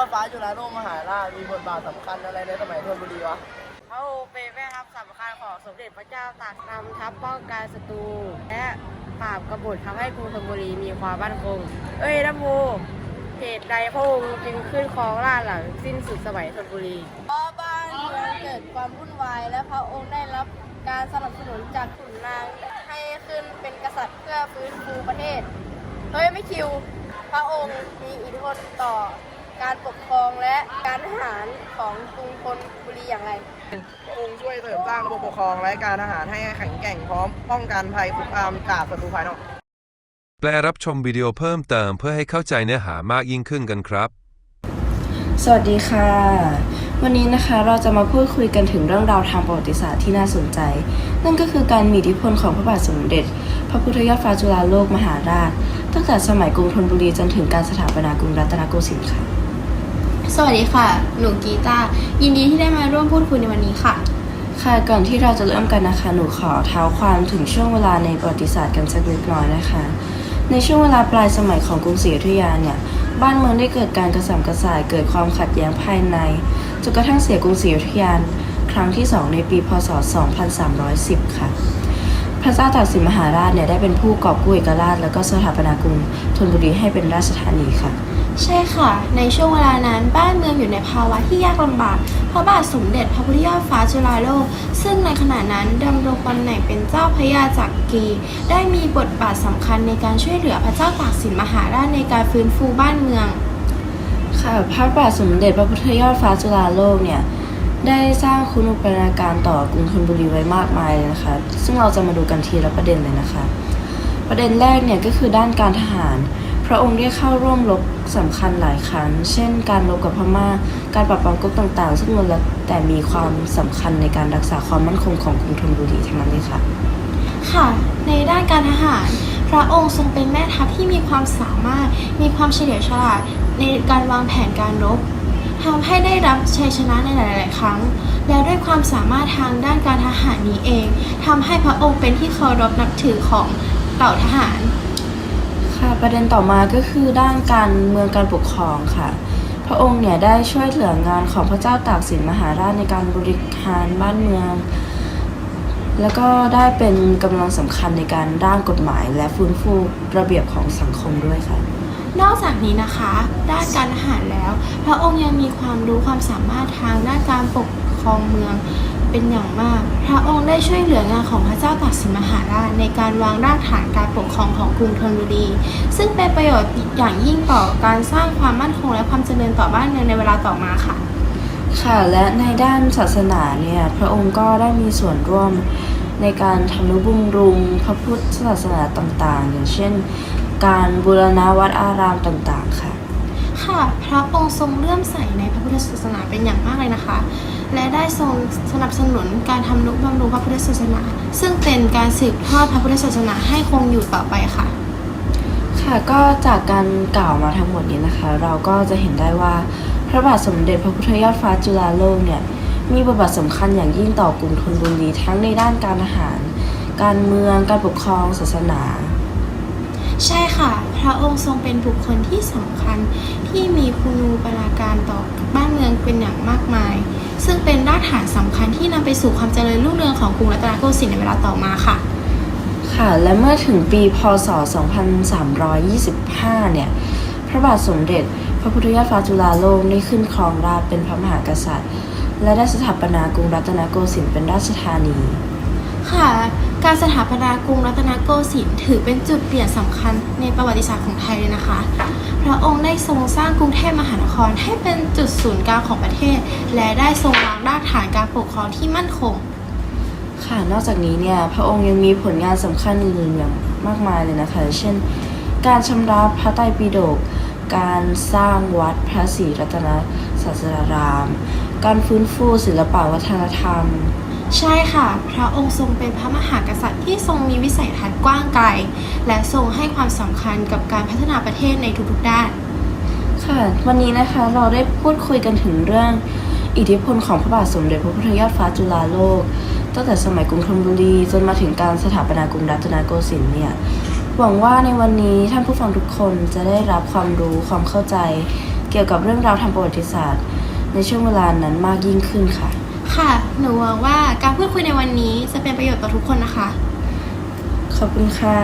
อดฟ้าจุฬาโลกมหาราชมีบทบาทสำคัญอะไรในสมัยธนบุรีวะพระองค์เป็นแม่ทัพสำคัญของสมเด็จพระเจ้าตากนำทัพป้องกันศัตรูและปราบกบฏทำให้กรุงธนบุรีมีความมั่นคง เอ้ยนะโมเหตุใดพระองค์จึงขึ้นครองราชย์หลังสิ้นสุดสมัยธนบุรีเพราะบ้านเมืองเกิดความวุ่นวายและพระองค์ได้รับการสนับสนุนจากขุนนางให้ขึ้นเป็นกษัตริย์เพื่อฟื้นฟูประเทศ เฮ้ยไม่คิว พระองค์มีอิทธิพลต่อ การปกครองและการทหารของกรุงธนบุรีอย่างไรพระองค์ช่วยเสริมสร้างระบบปกครองและการทหารให้แข็งแกร่งพร้อมป้องกันภัยคุกคามจากศัตรูภายนอก แปลรับชมวิดีโอเพิ่มเติมเพื่อให้เข้าใจเนื้อหามากยิ่งขึ้นกันครับ สวัสดีค่ะ วันนี้นะคะเราจะมาพูดคุยกันถึงเรื่องราวทางประวัติศาสตร์ที่น่าสนใจ นั่นก็คือการมีอิทธิพลของพระบาทสมเด็จ พระพุทธยอดฟ้าจุฬาโลกมหาราช ตั้งแต่สมัยกรุงธนบุรีจนถึงการสถาปนากรุงรัตนโกสินทร์ค่ะ สวัสดีค่ะ หนูกีตาร์ยินดีที่ได้มาร่วมพูดคุยในวันนี้ค่ะ ค่ะก่อนที่เราจะเริ่มกันนะคะ หนูขอเท้าความถึงช่วงเวลาในประวัติศาสตร์กันสักเล็กน้อยนะคะ ในช่วงเวลาปลายสมัยของกรุงศรีอยุธยาเนี่ย บ้านเมืองได้เกิดการกระสับกระส่าย เกิดความขัดแย้งภายใน จนกระทั่งเสียกรุงศรีอยุธยาครั้งที่ 2 ในปี พศ 2310 ค่ะ พระเจ้าตากสินมหาราชเนี่ยได้เป็นผู้กอบกู้เอกราช แล้วก็สถาปนากรุงธนบุรีให้เป็นราชธานีค่ะ ใช่ค่ะ ในช่วงเวลานั้นบ้านเมืองอยู่ในภาวะที่ยากลำบาก พระบาทสมเด็จพระพุทธยอดฟ้าจุฬาโลก ซึ่งในขณะนั้นดำรงตำแหน่งเป็นเจ้าพระยาจักรี ได้มีบทบาทสำคัญในการช่วยเหลือพระเจ้าตากสินมหาราชในการฟื้นฟูบ้านเมือง ค่ะ พระบาทสมเด็จพระพุทธยอดฟ้าจุฬาโลกเนี่ย ได้สร้างคุณูปการต่อกรุงธนบุรีไว้มากมายเลยนะคะ ซึ่งเราจะมาดูกันทีละประเด็นเลยนะคะ ประเด็นแรกเนี่ยก็คือด้านการทหาร พระองค์ได้เข้าร่วมรบสำคัญหลายครั้ง เช่น การรบกับพม่า การปราบปรามก๊กต่างๆ ซึ่งล้วนแล้วแต่มีความสำคัญในการรักษาความมั่นคงของกรุงธนบุรีทั้งนั้นเลยค่ะ ค่ะ ในด้านการทหาร พระองค์ทรงเป็นแม่ทัพที่มีความสามารถ มีความเฉลียวฉลาดในการวางแผนการรบ ทำให้ได้รับชัยชนะในหลาย ๆ ครั้ง แล้วด้วยความสามารถทางด้านการทหารนี้เองทำให้พระองค์เป็นที่เคารพนับถือของเหล่าทหาร ค่ะประเด็นต่อมาก็คือด้านการเมืองการปกครองค่ะ พระองค์เนี่ยได้ช่วยเหลืองานของพระเจ้าตากสินมหาราชในการบริหารบ้านเมือง แล้วก็ได้เป็นกำลังสำคัญในการร่างกฎหมาย และฟื้นฟูระเบียบของสังคมด้วยค่ะ นอกจากนี้นะคะ ด้านการทหารแล้ว พระองค์ยังมีความรู้ความสามารถทางด้านการปกครองเมืองเป็นอย่างมาก พระองค์ได้ช่วยเหลืองานของพระเจ้าตากสินมหาราชในการวางรากฐานการปกครองของกรุงธนบุรี ซึ่งเป็นประโยชน์อย่างยิ่งต่อการสร้างความมั่นคงและความเจริญต่อบ้านเมืองในเวลาต่อมาค่ะ ค่ะ และในด้านศาสนาเนี่ย พระองค์ก็ได้มีส่วนร่วมในการทำนุบำรุงพระพุทธศาสนาต่างๆ อย่างเช่น การบูรณะวัดอารามต่างๆค่ะ ค่ะพระองค์ทรงเลื่อมใสในพระพุทธศาสนาเป็นอย่างมากเลยนะคะ และได้ทรงสนับสนุนการทำนุบำรุงพระพุทธศาสนา ซึ่งเป็นการสืบทอดพระพุทธศาสนาให้คงอยู่ต่อไปค่ะ ค่ะก็จากการกล่าวมาทั้งหมดนี้นะคะ เราก็จะเห็นได้ว่าพระบาทสมเด็จพระพุทธยอดฟ้าจุฬาโลกเนี่ยมีบทบาทสำคัญอย่างยิ่งต่อกรุงธนบุรีทั้งในด้านการทหาร การเมือง การปกครอง ศาสนา ใช่ค่ะ พระองค์ทรงเป็นบุคคลที่สำคัญที่มีคุณูปการต่อบ้านเมืองเป็นอย่างมากมาย ซึ่งเป็นรากฐานสำคัญที่นำไปสู่ความเจริญรุ่งเรืองของกรุงรัตนโกสินทร์ในเวลาต่อมาค่ะ ค่ะและเมื่อถึงปีพศ 2325 เนี่ย พระบาทสมเด็จ พระพุทธยอดฟ้าจุฬาโลกได้ขึ้นครองราชย์เป็นพระมหากษัตริย์ และได้สถาปนากรุงรัตนโกสินทร์เป็นราชธานี ค่ะ การสถาปนากรุงรัตนโกสินทร์ถือเป็นจุดเปลี่ยนสำคัญในประวัติศาสตร์ของไทยเลยนะคะ พระองค์ได้ทรงสร้างกรุงเทพมหานครให้เป็นจุดศูนย์กลางของประเทศ และได้ทรงวางรากฐานการปกครองที่มั่นคง ค่ะนอกจากนี้เนี่ยพระองค์ยังมีผลงานสำคัญอื่นๆอย่างมากมายเลยนะคะ เช่น การชำระพระไตรปิฎกการสร้างวัดพระศรีรัตนศาสดาราม การฟื้นฟูศิลปวัฒนธรรม ใช่ค่ะ พระองค์ทรงเป็นพระมหากษัตริย์ที่ทรงมีวิสัยทัศน์กว้างไกล และทรงให้ความสำคัญกับการพัฒนาประเทศในทุกๆด้าน ค่ะ วันนี้นะคะเราได้พูดคุยกันถึงเรื่อง อิทธิพลของพระบาทสมเด็จพระพุทธยอดฟ้าจุฬาโลก ตั้งแต่สมัยกรุงธนบุรีจนมาถึงการสถาปนากรุงรัตนโกสินทร์เนี่ยหวังว่าในวันนี้ท่านผู้ฟังทุกคนจะได้รับความรู้ความเข้าใจ เกี่ยวกับเรื่องราวทางประวัติศาสตร์ ในช่วงเวลานั้นมากยิ่งขึ้นค่ะ ค่ะ หนูหวังว่าการพูดคุยในวันนี้จะเป็นประโยชน์ต่อทุกคนนะคะ ขอบคุณค่ะ